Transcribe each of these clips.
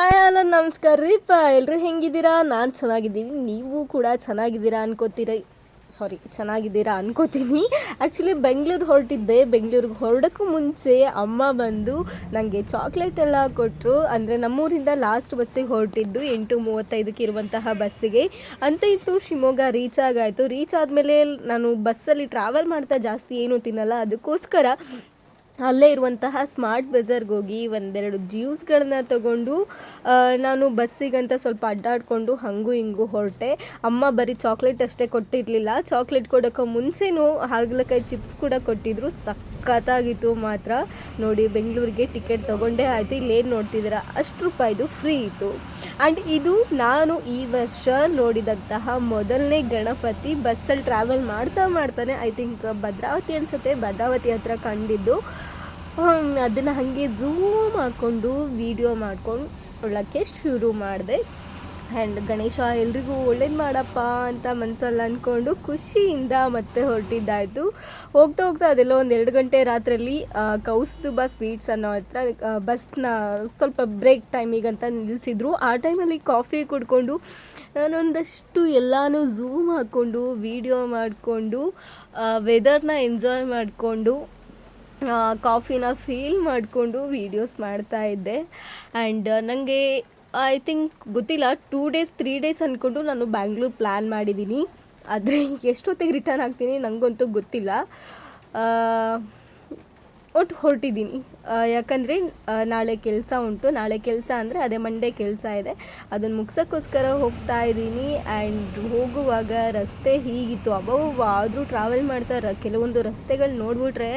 Hello ನಮಸ್ಕಾರ ರೀಪ್ಪ ಎಲ್ಲರೂ ಹೆಂಗಿದ್ದೀರಾ? ನಾನು ಚೆನ್ನಾಗಿದ್ದೀನಿ. ನೀವು ಕೂಡ ಚೆನ್ನಾಗಿದ್ದೀರಾ ಅನ್ಕೋತೀರ. ಸಾರಿ ಚೆನ್ನಾಗಿದ್ದೀರಾ ಅನ್ಕೋತೀನಿ. ಆ್ಯಕ್ಚುಲಿ ಬೆಂಗಳೂರು ಹೊರಟಿದ್ದೆ. ಬೆಂಗಳೂರಿಗೆ ಹೊರಡೋಕ್ಕೂ ಮುಂಚೆ ಅಮ್ಮ ಬಂದು ನನಗೆ ಚಾಕ್ಲೇಟ್ ಎಲ್ಲ ಕೊಟ್ಟರು ಅಂದರೆ ನಮ್ಮೂರಿಂದ ಲಾಸ್ಟ್ ಬಸ್ಸಿಗೆ ಹೊರಟಿದ್ದು ಎಂಟು ಮೂವತ್ತೈದಕ್ಕೆ ಇರುವಂತಹ ಬಸ್ಸಿಗೆ ಅಂತ ಇತ್ತು. ಶಿವಮೊಗ್ಗ ರೀಚ್ ಆಗಾಯಿತು ರೀಚ್ ಆದಮೇಲೆ ನಾನು ಬಸ್ಸಲ್ಲಿ ಟ್ರಾವೆಲ್ ಮಾಡ್ತಾ ಜಾಸ್ತಿ ಏನೂ ತಿನ್ನಲ್ಲ. ಅದಕ್ಕೋಸ್ಕರ ಅಲ್ಲೇ ಇರುವಂತಹ ಸ್ಮಾರ್ಟ್ ಬಜಾರ್ಗೆ ಹೋಗಿ ಒಂದೆರಡು ಜ್ಯೂಸ್ಗಳನ್ನ ತಗೊಂಡು ನಾನು ಬಸ್ಸಿಗಂತ ಸ್ವಲ್ಪ ಅಡ್ಡಾಡಿಕೊಂಡು ಹಂಗೂ ಹಿಂಗೂ ಹೊರಟೆ. ಅಮ್ಮ ಬರೀ ಚಾಕ್ಲೇಟ್ ಅಷ್ಟೇ ಕೊಟ್ಟಿರಲಿಲ್ಲ. ಚಾಕ್ಲೇಟ್ ಕೊಡೋಕ್ಕೆ ಮುಂಚೆನೂ ಹಾಗಲಕಾಯಿ ಚಿಪ್ಸ್ ಕೂಡ ಕೊಟ್ಟಿದ್ರು. ಸಖತ್ತಾಗಿತ್ತು ಮಾತ್ರ. ನೋಡಿ, ಬೆಂಗಳೂರಿಗೆ ಟಿಕೆಟ್ ತೊಗೊಂಡೇ ಆಯಿತು. ಇಲ್ಲೇನು ನೋಡ್ತಿದ್ದೀರ? ಅಷ್ಟು ರೂಪಾಯಿದು ಫ್ರೀ ಇತ್ತು. ಆ್ಯಂಡ್ ಇದು ನಾನು ಈ ವರ್ಷ ನೋಡಿದಂತಹ ಮೊದಲನೇ ಗಣಪತಿ ಬಸ್ಸಲ್ಲಿ ಟ್ರಾವೆಲ್ ಮಾಡ್ತಾ ಮಾಡ್ತಾನೆ. ಐ ಥಿಂಕ್ ಭದ್ರಾವತಿ ಅನಿಸುತ್ತೆ. ಭದ್ರಾವತಿ ಹತ್ರ ಕಂಡಿದ್ದು. ಅದನ್ನು ಹಾಗೆ ಝೂಮ್ ಹಾಕ್ಕೊಂಡು ವಿಡಿಯೋ ಮಾಡ್ಕೊಂಡು ನೋಡೋಕ್ಕೆ ಶುರು ಮಾಡಿದೆ. ಆ್ಯಂಡ್ ಗಣೇಶ, ಎಲ್ರಿಗೂ ಒಳ್ಳೇದು ಮಾಡಪ್ಪ ಅಂತ ಮನಸ್ಸಲ್ಲಿ ಅಂದ್ಕೊಂಡು ಖುಷಿಯಿಂದ ಮತ್ತೆ ಹೊರಟಿದ್ದಾಯಿತು. ಹೋಗ್ತಾ ಹೋಗ್ತಾ ಅದೆಲ್ಲ ಒಂದು ಎರಡು ಗಂಟೆ ರಾತ್ರಿಯಲ್ಲಿ ಕೌಸ್ತುಬ ಸ್ವೀಟ್ಸ್ ಅನ್ನೋ ಹತ್ರ ಬಸ್ನ ಸ್ವಲ್ಪ ಬ್ರೇಕ್ ಟೈಮಿಗಂತ ನಿಲ್ಲಿಸಿದ್ರು ಆ ಟೈಮಲ್ಲಿ ಕಾಫಿ ಕುಡ್ಕೊಂಡು ನಾನೊಂದಷ್ಟು ಎಲ್ಲನೂ ಝೂಮ್ ಹಾಕ್ಕೊಂಡು ವಿಡಿಯೋ ಮಾಡಿಕೊಂಡು ವೆದರ್ನ ಎಂಜಾಯ್ ಮಾಡಿಕೊಂಡು ಕಾಫಿನ ಫೀಲ್ ಮಾಡಿಕೊಂಡು ವೀಡಿಯೋಸ್ ಮಾಡ್ತಾ ಇದ್ದೆ. ಆ್ಯಂಡ್ ನನಗೆ ಐ ಥಿಂಕ್ ಗೊತ್ತಿಲ್ಲ ಟೂ ಡೇಸ್ ತ್ರೀ ಡೇಸ್ ಅಂದ್ಕೊಂಡು ನಾನು ಬ್ಯಾಂಗ್ಳೂರ್ ಪ್ಲ್ಯಾನ್ ಮಾಡಿದ್ದೀನಿ. ಆದರೆ ಎಷ್ಟೊತ್ತಿಗೆ ರಿಟರ್ನ್ ಆಗ್ತೀನಿ ನನಗಂತೂ ಗೊತ್ತಿಲ್ಲ. ಒಟ್ಟು ಹೊರಟಿದ್ದೀನಿ. ಯಾಕಂದರೆ ನಾಳೆ ಕೆಲಸ ಉಂಟು. ನಾಳೆ ಕೆಲಸ ಅಂದರೆ ಅದೇ ಮಂಡೇ ಕೆಲಸ ಇದೆ. ಅದನ್ನು ಮುಗ್ಸೋಕ್ಕೋಸ್ಕರ ಹೋಗ್ತಾ ಇದ್ದೀನಿ. ಆ್ಯಂಡ್ ಹೋಗುವಾಗ ರಸ್ತೆ ಹೀಗಿತ್ತು. ಅಬ್ಬವ್ವ ಆದರೂ ಟ್ರಾವೆಲ್ ಮಾಡ್ತಾರೆ ಕೆಲವೊಂದು ರಸ್ತೆಗಳು ನೋಡ್ಬಿಟ್ರೆ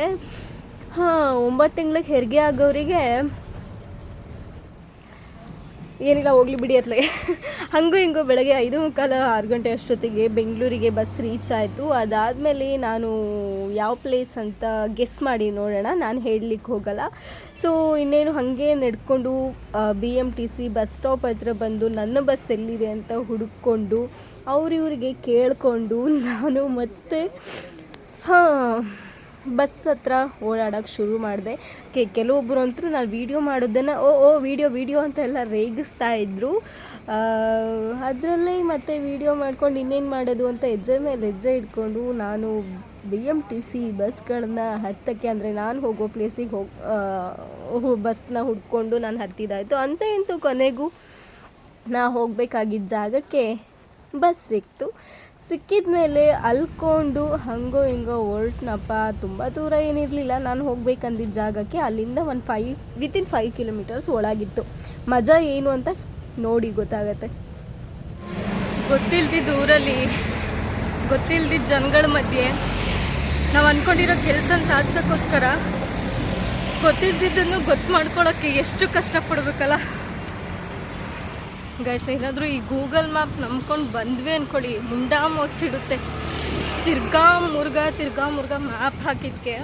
ಹಾಂ, ಒಂಬತ್ತು ತಿಂಗ್ಳಿಗೆ ಹೆರಿಗೆ ಆಗೋರಿಗೆ ಏನಿಲ್ಲ, ಹೋಗ್ಲಿ ಬಿಡಿ ಅತ್ಲಾಗೆ ಹಂಗೂ ಹಿಂಗೂ ಬೆಳಗ್ಗೆ ಐದು ಮುಕ್ಕಾಲು ಆರು ಗಂಟೆ ಅಷ್ಟೊತ್ತಿಗೆ ಬೆಂಗಳೂರಿಗೆ ಬಸ್ ರೀಚ್ ಆಯಿತು. ಅದಾದಮೇಲೆ ನಾನು ಯಾವ ಪ್ಲೇಸ್ ಅಂತ ಗೆಸ್ ಮಾಡಿ ನೋಡೋಣ, ನಾನು ಹೇಳಲಿಕ್ಕೆ ಹೋಗಲ್ಲ. ಸೊ ಇನ್ನೇನು ಹಾಗೆ ನಡ್ಕೊಂಡು B M T C bus stop ಹತ್ರ ಬಂದು ನನ್ನ ಬಸ್ ಎಲ್ಲಿದೆ ಅಂತ ಹುಡುಕೊಂಡು ಅವ್ರಿವ್ರಿಗೆ ಕೇಳಿಕೊಂಡು ನಾನು ಮತ್ತೆ, ಹಾಂ ಬಸ್ ಹತ್ರ ಓಡಾಡೋಕ್ಕೆ ಶುರು ಮಾಡಿದೆ. ಕೆ ಕೆಲವೊಬ್ಬರು ಅಂತೂ ನಾನು ವೀಡಿಯೋ ಮಾಡೋದನ್ನು, ಓ ಓ ವೀಡಿಯೋ ವೀಡಿಯೋ ಅಂತ ಎಲ್ಲ ರೇಗಿಸ್ತಾ ಇದ್ದರು ಅದರಲ್ಲೇ ಮತ್ತೆ ವೀಡಿಯೋ ಮಾಡ್ಕೊಂಡು ಇನ್ನೇನು ಮಾಡೋದು ಅಂತ ಹೆಜ್ಜೆ ಮೇಲೆ ಹೆಜ್ಜೆ ಇಟ್ಕೊಂಡು ನಾನು ಬಿ ಎಂ ಟಿ ಸಿ ಬಸ್ಗಳನ್ನ ಹತ್ತಕ್ಕೆ ಅಂದರೆ ನಾನು ಹೋಗೋ ಪ್ಲೇಸಿಗೆ ಹೋಗಿ ಬಸ್ನ ಹುಡ್ಕೊಂಡು ನಾನು ಹತ್ತಿದ್ದಾಯಿತು ಅಂತ ಇಂತೂ ಕೊನೆಗೂ ನಾ ಹೋಗಬೇಕಾಗಿದ್ದ ಜಾಗಕ್ಕೆ ಬಸ್ ಸಿಕ್ತು. ಸಿಕ್ಕಿದ ಮೇಲೆ ಅಲ್ಕೊಂಡು ಹಂಗೋ ಹಿಂಗೋ ಹೊರಟ್ನಪ್ಪ. ತುಂಬ ದೂರ ಏನಿರಲಿಲ್ಲ. ನಾನು ಹೋಗ್ಬೇಕಂದಿದ್ದ ಜಾಗಕ್ಕೆ ಅಲ್ಲಿಂದ ಒಂದು ಫೈ ವಿತಿನ್ ಫೈವ್ ಕಿಲೋಮೀಟರ್ಸ್ ಒಳಗಿತ್ತು. ಮಜಾ ಏನು ಅಂತ ನೋಡಿ ಗೊತ್ತಾಗತ್ತೆ. ಗೊತ್ತಿಲ್ದಿದ್ದ ಊರಲ್ಲಿ, ಗೊತ್ತಿಲ್ದಿದ್ದ ಜನಗಳ ಮಧ್ಯೆ ನಾವು ಅಂದ್ಕೊಂಡಿರೋ ಕೆಲಸನ ಸಾಧಿಸೋಕ್ಕೋಸ್ಕರ ಗೊತ್ತಿದ್ದಿದ್ದನ್ನು ಗೊತ್ತು ಮಾಡ್ಕೊಳ್ಳೋಕ್ಕೆ ಎಷ್ಟು ಕಷ್ಟಪಡ್ಬೇಕಲ್ಲ? ಗೈಸ್ ಏನಾದರೂ ಈ ಗೂಗಲ್ ಮ್ಯಾಪ್ ನಂಬ್ಕೊಂಡು ಬಂದ್ವಿ ಅಂದ್ಕೊಳ್ಳಿ ಮುಂಡಾ ಮೋಗ್ಸಿಡುತ್ತೆ. ತಿರ್ಗಾ ಮುರ್ಗ ತಿರ್ಗಾ ಮುರ್ಗ ಮ್ಯಾಪ್ ಹಾಕಿದ್ಕೆ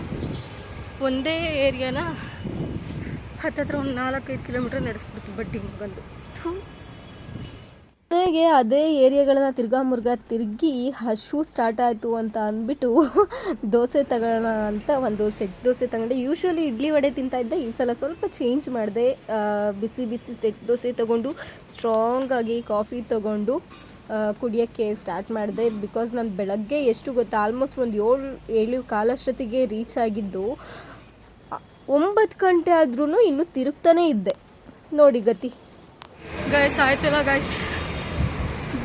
ಒಂದೇ ಏರಿಯಾನ ಹತ್ತತ್ರ ಒಂದು ನಾಲ್ಕೈದು ಕಿಲೋಮೀಟ್ರ್ ನಡೆಸ್ಬಿಡ್ತು ಬಡ್ಡಿಗೆ ಬಂದು ಥೂ. ನನಗೆ ಅದೇ ಏರಿಯಾಗಳನ್ನ ತಿರ್ಗಾ ಮುರ್ಗಾ ತಿರುಗಿ ಹಶು ಸ್ಟಾರ್ಟ್ ಆಯಿತು ಅಂತ ಅಂದ್ಬಿಟ್ಟು ದೋಸೆ ತಗೋಣ ಅಂತ ಒಂದು ಸೆಟ್ ದೋಸೆ ತಗೊಂಡೆ. ಯೂಶ್ವಲಿ ಇಡ್ಲಿ ವಡೆ ತಿಂತಾ ಇದ್ದೆ. ಈ ಸಲ ಸ್ವಲ್ಪ ಚೇಂಜ್ ಮಾಡಿದೆ. ಬಿಸಿ ಬಿಸಿ ಸೆಟ್ ದೋಸೆ ತೊಗೊಂಡು ಸ್ಟ್ರಾಂಗಾಗಿ ಕಾಫಿ ತೊಗೊಂಡು ಕುಡಿಯೋಕ್ಕೆ ಸ್ಟಾರ್ಟ್ ಮಾಡಿದೆ. ಬಿಕಾಸ್ ನಾನು ಬೆಳಗ್ಗೆ ಎಷ್ಟು ಗೊತ್ತಾ ಆಲ್ಮೋಸ್ಟ್ ಒಂದು ಏಳು ಏಳು ಕಾಲಷ್ಟೊತ್ತಿಗೆ ರೀಚ್ ಆಗಿದ್ದು ಒಂಬತ್ತು ಗಂಟೆ ಆದ್ರೂ ಇನ್ನೂ ತಿರುಗ್ತಾನೇ ಇದ್ದೆ. ನೋಡಿ ಗತಿ. ಗಾಯ್ಸ್ ಆಯ್ತಲ್ಲ ಗಾಯ್ಸ್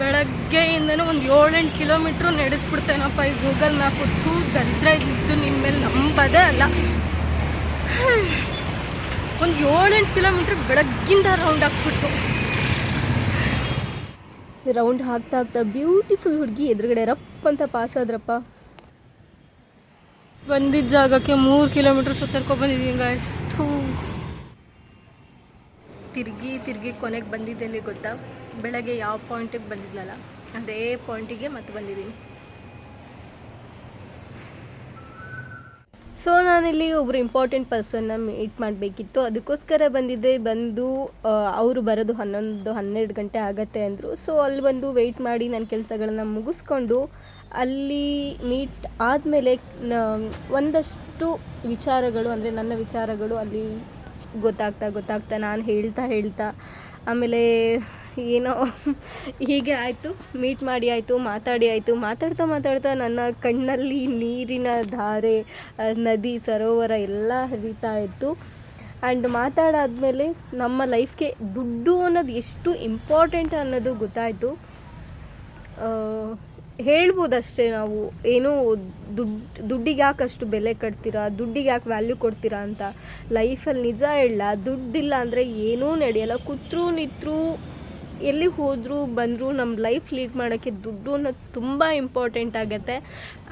ಬೆಳಗ್ಗೆಯಿಂದನೂ ಒಂದು ಏಳೆಂಟು ಕಿಲೋಮೀಟ್ರ್ ನಡೆಸ್ಬಿಡ್ತೇನಪ್ಪ ಈ ಗೂಗಲ್ ಮ್ಯಾಪ್. ಹೊತ್ತು ದರಿದ್ರ ಇದ್ದು ನಿನ್ನ ಮೇಲೆ ನಂಬದೇ ಅಲ್ಲ. ಒಂದು ಏಳೆಂಟು ಕಿಲೋಮೀಟ್ರ್ ಬೆಳಗ್ಗಿಂದ ರೌಂಡ್ ಹಾಕ್ಸ್ಬಿಟ್ಟು. ರೌಂಡ್ ಹಾಕ್ತಾ ಹಾಕ್ತಾ ಬ್ಯೂಟಿಫುಲ್ ಹುಡುಗಿ ಎದುರುಗಡೆ ರಪ್ ಅಂತ ಪಾಸ್ ಆದ್ರಪ್ಪ. ಬಂದಿದ್ದ ಜಾಗಕ್ಕೆ ಮೂರು ಕಿಲೋಮೀಟ್ರ್ ಸುತ್ತರ್ಕೊ ಬಂದಿದ್ದೀನಿ ಥೂ. ತಿರುಗಿ ತಿರುಗಿ ಕೊನೆಗೆ ಬಂದಿದ್ದೆಲ್ಲಿ ಗೊತ್ತಾ? ಬೆಳಗ್ಗೆ ಯಾವ ಪಾಯಿಂಟಿಗೆ ಬಂದಿದ್ನಲ್ಲ, ಅದೇ ಪಾಯಿಂಟಿಗೆ ಮತ್ತೆ ಬಂದಿದ್ದೀನಿ. ಸೊ, ನಾನಿಲ್ಲಿ ಒಬ್ಬರು ಇಂಪಾರ್ಟೆಂಟ್ ಪರ್ಸನ್ನ ಮೀಟ್ ಮಾಡಬೇಕಿತ್ತು. ಅದಕ್ಕೋಸ್ಕರ ಬಂದಿದ್ದೆ, ಬಂದು ಅವರು ಬರೋದು ಹನ್ನೊಂದು, ಹನ್ನೆರಡು ಗಂಟೆ ಆಗತ್ತೆ ಅಂದರು. ಸೊ, ಅಲ್ಲಿ ಬಂದು ವೆಯ್ಟ್ ಮಾಡಿ ನನ್ನ ಕೆಲಸಗಳನ್ನ ಮುಗಿಸ್ಕೊಂಡು ಅಲ್ಲಿ ಮೀಟ್ ಆದಮೇಲೆ ಒಂದಷ್ಟು ವಿಚಾರಗಳು, ಅಂದರೆ ನನ್ನ ವಿಚಾರಗಳು ಅಲ್ಲಿ ಗೊತ್ತಾಗ್ತಾ ಗೊತ್ತಾಗ್ತಾ ನಾನು ಹೇಳ್ತಾ ಹೇಳ್ತಾ ಆಮೇಲೆ ಏನೋ ಹೀಗೆ ಆಯಿತು. ಮೀಟ್ ಮಾಡಿ ಆಯಿತು, ಮಾತಾಡಿ ಆಯಿತು. ಮಾತಾಡ್ತಾ ಮಾತಾಡ್ತಾ ನನ್ನ ಕಣ್ಣಲ್ಲಿ ನೀರಿನ ಧಾರೆ ನದಿ, ಸರೋವರ ಎಲ್ಲ ಹರಿತಾ ಇತ್ತು. ಆ್ಯಂಡ್ ಮಾತಾಡಾದಮೇಲೆ ನಮ್ಮ ಲೈಫ್ಗೆ ದುಡ್ಡು ಅನ್ನೋದು ಎಷ್ಟು ಇಂಪಾರ್ಟೆಂಟ್ ಅನ್ನೋದು ಗೊತ್ತಾಯಿತು. ಹೇಳ್ಬೋದಷ್ಟೇ ನಾವು ಏನು ದುಡ್ಡು ದುಡ್ಡಿಗೆ ಯಾಕೆ ಅಷ್ಟು ಬೆಲೆ ಕಟ್ತೀರಾ, ದುಡ್ಡಿಗೆ ಯಾಕೆ ವ್ಯಾಲ್ಯೂ ಕೊಡ್ತೀರಾ ಅಂತ ಲೈಫಲ್ಲಿ ನಿಜ ಹೇಳ, ದುಡ್ಡಿಲ್ಲ ಅಂದರೆ ಏನೂ ನಡೆಯಲ್ಲ. ಕೂತ್ರೂ ನಿತ್ರೂ ಎಲ್ಲಿ ಹೋದರೂ ಬಂದರೂ ನಮ್ಮ ಲೈಫ್ ಲೀಡ್ ಮಾಡೋಕ್ಕೆ ದುಡ್ಡು ಅನ್ನೋದು ತುಂಬ ಇಂಪಾರ್ಟೆಂಟ್ ಆಗುತ್ತೆ.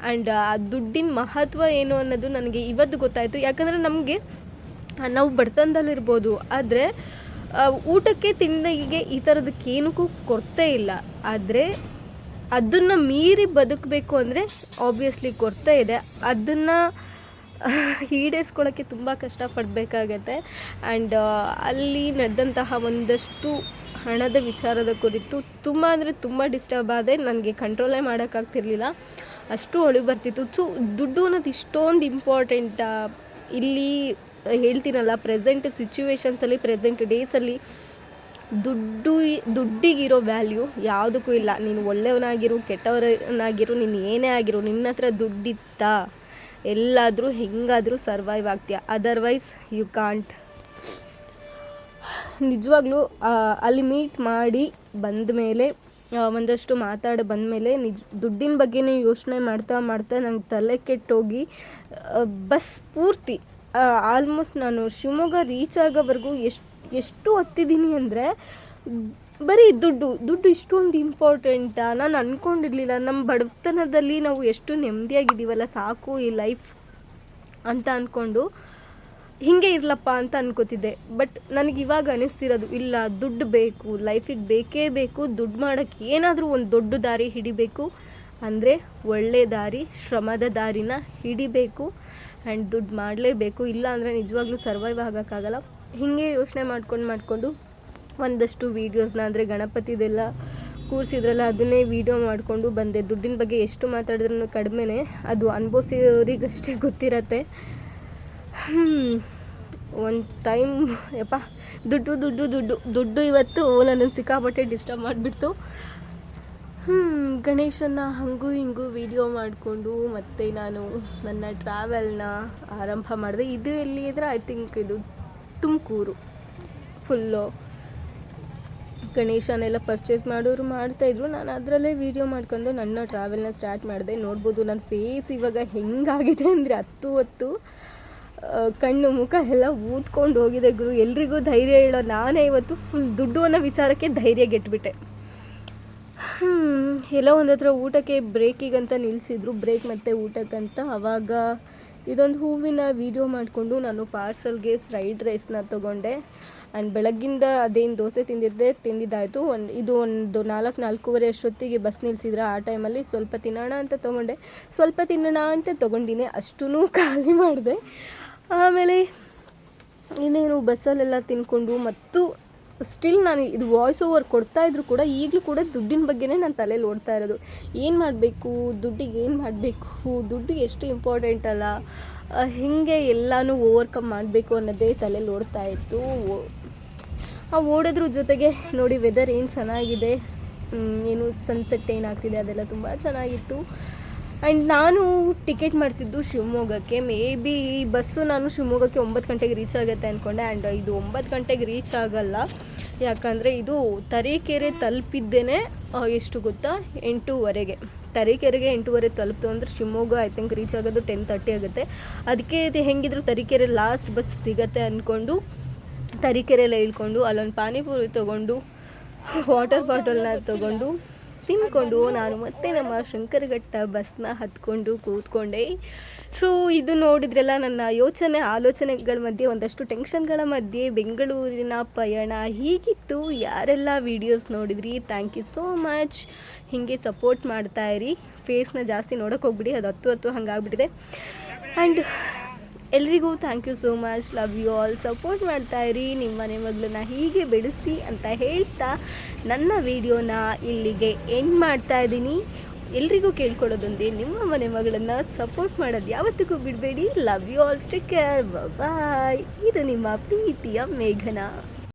ಆ್ಯಂಡ್ ಆ ದುಡ್ಡಿನ ಮಹತ್ವ ಏನು ಅನ್ನೋದು ನನಗೆ ಇವತ್ತು ಗೊತ್ತಾಯಿತು. ಯಾಕಂದರೆ ನಮಗೆ, ನಾವು ಬಡತನದಲ್ಲಿರ್ಬೋದು, ಆದರೆ ಊಟಕ್ಕೆ ತಿಂಡಿಗೆ ಈ ಥರದಕ್ಕೇನಕ್ಕೂ ಕೊರತೆ ಇಲ್ಲ. ಆದರೆ ಅದನ್ನು ಮೀರಿ ಬದುಕಬೇಕು ಅಂದರೆ ಆಬ್ವಿಯಸ್ಲಿ ಕೊರತೆ ಇದೆ. ಅದನ್ನು ಈಡೇರಿಸ್ಕೊಳ್ಳೋಕ್ಕೆ ತುಂಬ ಕಷ್ಟಪಡಬೇಕಾಗತ್ತೆ. ಆ್ಯಂಡ್ ಅಲ್ಲಿ ನಡೆದಂತಹ ಒಂದಷ್ಟು ಹಣದ ವಿಚಾರದ ಕುರಿತು ತುಂಬ ಅಂದರೆ ತುಂಬ ಡಿಸ್ಟರ್ಬ್ ಆದರೆ ನನಗೆ ಕಂಟ್ರೋಲೇ ಮಾಡೋಕ್ಕಾಗ್ತಿರ್ಲಿಲ್ಲ. ಅಷ್ಟು ಹೊಳಿ ಬರ್ತಿತ್ತು. ಸೊ ದುಡ್ಡು ಅನ್ನೋದು ಇಷ್ಟೊಂದು ಇಂಪಾರ್ಟೆಂಟ ಇಲ್ಲಿ ಹೇಳ್ತೀನಲ್ಲ ಪ್ರೆಸೆಂಟ್ ಸಿಚುವೇಶನ್ಸಲ್ಲಿ ಪ್ರೆಸೆಂಟ್ ಡೇಸಲ್ಲಿ ದುಡ್ಡು ದುಡ್ಡಿಗಿರೋ ವ್ಯಾಲ್ಯೂ ಯಾವುದಕ್ಕೂ ಇಲ್ಲ. ನೀನು ಒಳ್ಳೆಯವನಾಗಿರು ಕೆಟ್ಟವನಾಗಿರು ನೀನು ಏನೇ ಆಗಿರು, ನಿನ್ನ ಹತ್ರ ದುಡ್ಡಿತ್ತಾ. ಎಲ್ಲಾದರೂ ಹೆಂಗಾದರೂ ಸರ್ವೈವ್ ಆಗ್ತೀಯ. ಅದರ್ವೈಸ್ ಯು ಕಾಂಟ್ ನಿಜವಾಗ್ಲೂ ಅಲ್ಲಿ ಮೀಟ್ ಮಾಡಿ ಬಂದ ಮೇಲೆ ಒಂದಷ್ಟು ಮಾತಾಡಿ ಬಂದಮೇಲೆ ನಿಜ, ದುಡ್ಡಿನ ಬಗ್ಗೆನೇ ಯೋಚನೆ ಮಾಡ್ತಾ ಮಾಡ್ತಾ ನಂಗೆ ತಲೆ ಕೆಟ್ಟೋಗಿ ಬಸ್ ಪೂರ್ತಿ ಆಲ್ಮೋಸ್ಟ್ ನಾನು ಶಿವಮೊಗ್ಗ ರೀಚ್ ಆಗೋವರೆಗೂ ಎಷ್ಟು ಎಷ್ಟು ಒತ್ತಿದ್ದೀನಿ ಅಂದರೆ ಬರೀ ದುಡ್ಡು ದುಡ್ಡು ಇಷ್ಟೊಂದು ಇಂಪಾರ್ಟೆಂಟಾ ನಾನು ಅಂದ್ಕೊಂಡಿರ್ಲಿಲ್ಲ ನಮ್ಮ ಬಡತನದಲ್ಲಿ ನಾವು ಎಷ್ಟು ನೆಮ್ಮದಿಯಾಗಿದ್ದೀವಲ್ಲ, ಸಾಕು ಈ ಲೈಫ್ ಅಂತ ಅಂದ್ಕೊಂಡು ಹೀಗೆ ಇರಲಪ್ಪ ಅಂತ ಅನ್ಕೋತಿದ್ದೆ. ಬಟ್ ನನಗೆ ಇವಾಗ ಅನಿಸ್ತಿರೋದು, ಇಲ್ಲ, ದುಡ್ಡು ಬೇಕು ಲೈಫಿಗೆ ಬೇಕೇ ಬೇಕು, ದುಡ್ಡು ಮಾಡೋಕ್ಕೆ ಏನಾದರೂ ಒಂದು ದೊಡ್ಡ ದಾರಿ ಹಿಡಿಬೇಕು. ಅಂದರೆ ಒಳ್ಳೆ ದಾರಿ, ಶ್ರಮದ ದಾರಿನ ಹಿಡಿಬೇಕು. ಆ್ಯಂಡ್ ದುಡ್ಡು ಮಾಡಲೇಬೇಕು. ಇಲ್ಲ ಅಂದರೆ ನಿಜವಾಗ್ಲೂ ಸರ್ವೈವ್ ಆಗೋಕ್ಕಾಗಲ್ಲ. ಹೀಗೆ ಯೋಚನೆ ಮಾಡ್ಕೊಂಡು ಮಾಡಿಕೊಂಡು ಒಂದಷ್ಟು ವೀಡಿಯೋಸ್ನ ಅಂದರೆ ಗಣಪತಿದೆಲ್ಲ ಕೂರಿಸಿದ್ರಲ್ಲ, ಅದನ್ನೇ ವೀಡಿಯೋ ಮಾಡಿಕೊಂಡು ಬಂದೆ. ದುಡ್ಡಿನ ಬಗ್ಗೆ ಎಷ್ಟು ಮಾತಾಡಿದ್ರೂ ಕಡಿಮೆನೇ, ಅದು ಅನುಭವಿಸಿದವರಿಗಷ್ಟೇ ಗೊತ್ತಿರತ್ತೆ. ಒಂದು ಟೈಮ್ ಯಪ್ಪ, ದುಡ್ಡು ದುಡ್ಡು ದುಡ್ಡು ದುಡ್ಡು ಇವತ್ತು ನನ್ನನ್ನು ಸಿಕ್ಕಾಪಟ್ಟೆ ಡಿಸ್ಟರ್ಬ್ ಮಾಡಿಬಿಡ್ತು. ಗಣೇಶನ ಹಂಗೂ ಹಿಂಗೂ ವಿಡಿಯೋ ಮಾಡಿಕೊಂಡು ಮತ್ತು ನಾನು ನನ್ನ ಟ್ರಾವೆಲ್ನ ಆರಂಭ ಮಾಡಿದೆ. ಇದು ಎಲ್ಲಿ ಇದ್ರೆ ಐ ಥಿಂಕ್ ಇದು ತುಮಕೂರು. ಫುಲ್ಲು ಗಣೇಶನೆಲ್ಲ ಪರ್ಚೇಸ್ ಮಾಡೋರು ಮಾಡ್ತಾಯಿದ್ರು ನಾನು ಅದರಲ್ಲೇ ವೀಡಿಯೋ ಮಾಡ್ಕೊಂಡು ನನ್ನ ಟ್ರಾವೆಲ್ನ ಸ್ಟಾರ್ಟ್ ಮಾಡಿದೆ. ನೋಡ್ಬೋದು ನನ್ನ ಫೇಸ್ ಇವಾಗ ಹೆಂಗಾಗಿದೆ ಅಂದರೆ ಹತ್ತು ಹೊತ್ತು ಕಣ್ಣು ಮುಖ ಎಲ್ಲ ಊದ್ಕೊಂಡು ಹೋಗಿದೆ ಗುರು. ಎಲ್ರಿಗೂ ಧೈರ್ಯ ಹೇಳೋ ನಾನೇ ಇವತ್ತು ಫುಲ್ ದುಡ್ಡು ಅನ್ನೋ ವಿಚಾರಕ್ಕೆ ಧೈರ್ಯ ಗೆಟ್ಬಿಟ್ಟೆ. ಎಲ್ಲ ಒಂದು ಹತ್ರ ಊಟಕ್ಕೆ ಬ್ರೇಕಿಗಂತ ನಿಲ್ಲಿಸಿದ್ರು ಬ್ರೇಕ್ ಮತ್ತು ಊಟಕ್ಕಂತ. ಅವಾಗ ಇದೊಂದು ಹೂವಿನ ವೀಡಿಯೋ ಮಾಡಿಕೊಂಡು ನಾನು ಪಾರ್ಸಲ್ಗೆ ಫ್ರೈಡ್ ರೈಸ್ನ ತೊಗೊಂಡೆ. ಆ್ಯಂಡ್ ಬೆಳಗ್ಗಿಂದ ಅದೇನು ದೋಸೆ ತಿಂದಿದ್ದೆ, ತಿಂದಿದ್ದಾಯಿತು. ಒಂದು, ಇದು ಒಂದು ನಾಲ್ಕು, ನಾಲ್ಕೂವರೆ ಅಷ್ಟೊತ್ತಿಗೆ ಬಸ್ ನಿಲ್ಲಿಸಿದ್ರೆ ಆ ಟೈಮಲ್ಲಿ ಸ್ವಲ್ಪ ತಿನ್ನೋಣ ಅಂತ ತೊಗೊಂಡೆ. ಸ್ವಲ್ಪ ತಿನ್ನೋಣ ಅಂತ ತೊಗೊಂಡಿನಿ ಅಷ್ಟೂ ಖಾಲಿ ಮಾಡಿದೆ. ಆಮೇಲೆ ಇನ್ನೇನು ಬಸ್ಸಲ್ಲೆಲ್ಲ ತಿನ್ಕೊಂಡು, ಮತ್ತು ಸ್ಟಿಲ್ ನಾನು ಇದು ವಾಯ್ಸ್ ಓವರ್ ಕೊಡ್ತಾ ಇದ್ರು ಕೂಡ ಈಗಲೂ ಕೂಡ ದುಡ್ಡಿನ ಬಗ್ಗೆನೇ ನಾನು ತಲೆಯಲ್ಲಿ ಓಡ್ತಾ ಇರೋದು. ಏನು ಮಾಡಬೇಕು? ದುಡ್ಡಿಗೆ ಏನು ಮಾಡಬೇಕು? ದುಡ್ಡು ಎಷ್ಟು ಇಂಪಾರ್ಟೆಂಟ್ ಅಲ್ಲ? ಹೇಗೆ ಎಲ್ಲನೂ ಓವರ್ಕಮ್ ಮಾಡಬೇಕು ಅನ್ನೋದೇ ತಲೆಯಲ್ಲಿ ಓಡ್ತಾ ಇತ್ತು. ಆ ಓಡೋದ್ರ ಜೊತೆಗೆ ನೋಡಿ ವೆದರ್ ಏನು ಚೆನ್ನಾಗಿದೆ. ಏನು ಸನ್ಸೆಟ್ ಏನಾಗ್ತಿದೆ ಅದೆಲ್ಲ ತುಂಬ ಚೆನ್ನಾಗಿತ್ತು. ಆ್ಯಂಡ್ ನಾನು ಟಿಕೆಟ್ ಮಾಡಿಸಿದ್ದು ಶಿವಮೊಗ್ಗಕ್ಕೆ. ಮೇ ಬಿ ಬಸ್ಸು ನಾನು ಶಿವಮೊಗ್ಗಕ್ಕೆ ಒಂಬತ್ತು ಗಂಟೆಗೆ ರೀಚ್ ಆಗುತ್ತೆ ಅಂದ್ಕೊಂಡೆ ಆ್ಯಂಡ್ ಇದು ಒಂಬತ್ತು ಗಂಟೆಗೆ ರೀಚ್ ಆಗಲ್ಲ. ಯಾಕಂದರೆ ಇದು ತರೀಕೆರೆ ತಲುಪಿದ್ದೇನೆ ಎಷ್ಟು ಗೊತ್ತಾ? ಎಂಟೂವರೆಗೆ. ತರೀಕೆರೆಗೆ ಎಂಟೂವರೆ ತಲುಪ್ತು ಅಂದರೆ ಶಿವಮೊಗ್ಗ ಐ ಥಿಂಕ್ ರೀಚ್ ಆಗೋದು ಟೆನ್ ತರ್ಟಿ ಆಗುತ್ತೆ. ಅದಕ್ಕೆ ಇದು ಹೆಂಗಿದ್ರು ತರೀಕೆರೆ ಲಾಸ್ಟ್ ಬಸ್ ಸಿಗತ್ತೆ ಅಂದ್ಕೊಂಡು ತರೀಕೆರೆಲ್ಲ ಇಳ್ಕೊಂಡು, ಅಲ್ಲೊಂದು ಪಾನಿಪುರಿ ತೊಗೊಂಡು ವಾಟರ್ ಬಾಟಲ್ನ ತೊಗೊಂಡು ತಿನ್ಕೊಂಡು ನಾನು ಮತ್ತೆ ನಮ್ಮ ಶಂಕರಘಟ್ಟ ಬಸ್ನ ಹತ್ಕೊಂಡು ಕೂತ್ಕೊಂಡೆ. ಸೊ ಇದು ನೋಡಿದ್ರೆಲ್ಲ ನನ್ನ ಯೋಚನೆ, ಆಲೋಚನೆಗಳ ಮಧ್ಯೆ ಒಂದಷ್ಟು ಟೆನ್ಷನ್ಗಳ ಮಧ್ಯೆ ಬೆಂಗಳೂರಿನ ಪಯಣ ಹೀಗಿತ್ತು. ಯಾರೆಲ್ಲ ವೀಡಿಯೋಸ್ ನೋಡಿದ್ರಿ? ಥ್ಯಾಂಕ್ ಯು ಸೋ ಮಚ್ ಹೀಗೆ ಸಪೋರ್ಟ್ ಮಾಡ್ತಾ ಇರಿ. ಫೇಸ್ನ ಜಾಸ್ತಿ ನೋಡೋಕೆ ಹೋಗ್ಬಿಡಿ. ಅದು ಹತ್ತು ಹತ್ತು ಹಂಗಾಗ್ಬಿಟ್ಟಿದೆ. ಆ್ಯಂಡ್ ಎಲ್ರಿಗೂ thank you so much love you all support ಮಾಡ್ತಾ ಇರಿ. ನಿಮ್ಮ ಮನೆ ಮಗಳನ್ನ ಹೀಗೆ ಬೆಳೆಸಿ ಅಂತ ಹೇಳ್ತಾ ನನ್ನ ವಿಡಿಯೋನ ಇಲ್ಲಿಗೆ ಎಂಡ್ ಮಾಡ್ತಾ ಇದ್ದೀನಿ. ಎಲ್ರಿಗೂ ಕೇಳ್ಕೊಳ್ಳೋದೊಂದೇ ನಿಮ್ಮ ಮನೆ ಮಗಳನ್ನು ಸಪೋರ್ಟ್ ಮಾಡೋದು ಯಾವತ್ತಿಗೂ ಬಿಡಬೇಡಿ. Love you all take care bye ಇದು ನಿಮ್ಮ ಪ್ರೀತಿಯ ಮೇಘನಾ.